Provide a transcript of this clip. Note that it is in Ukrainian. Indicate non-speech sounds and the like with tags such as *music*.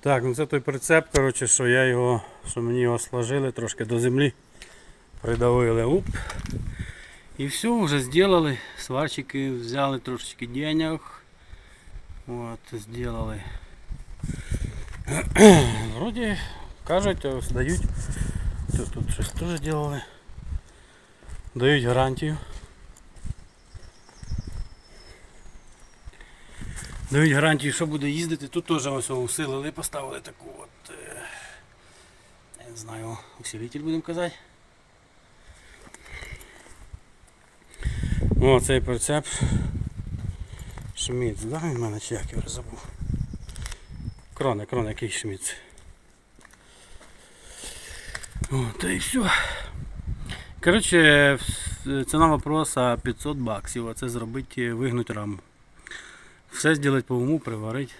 Так, ну це той прицеп, коротше, що я його, що мені його сложили трошки до землі. Придавили. Уп. І все, вже зробили. Сварщики взяли трошечки денег. От, зробили. *clears throat* Вроді кажуть, ось дають. Тут, тут щось теж робили. Дають гарантію. Дають гарантію, що буде їздити. Тут теж ось усилили, поставили таку от. е, не знаю, усилитель будемо казати. О, цей прицеп. Шміц, да? Він мене чи як я вже забув. Крон, крон, який шміц. О, та і все. Коротше, ціна вопроса 500 баксів, а це зробити, вигнути раму. Все зробити по уму, приварити.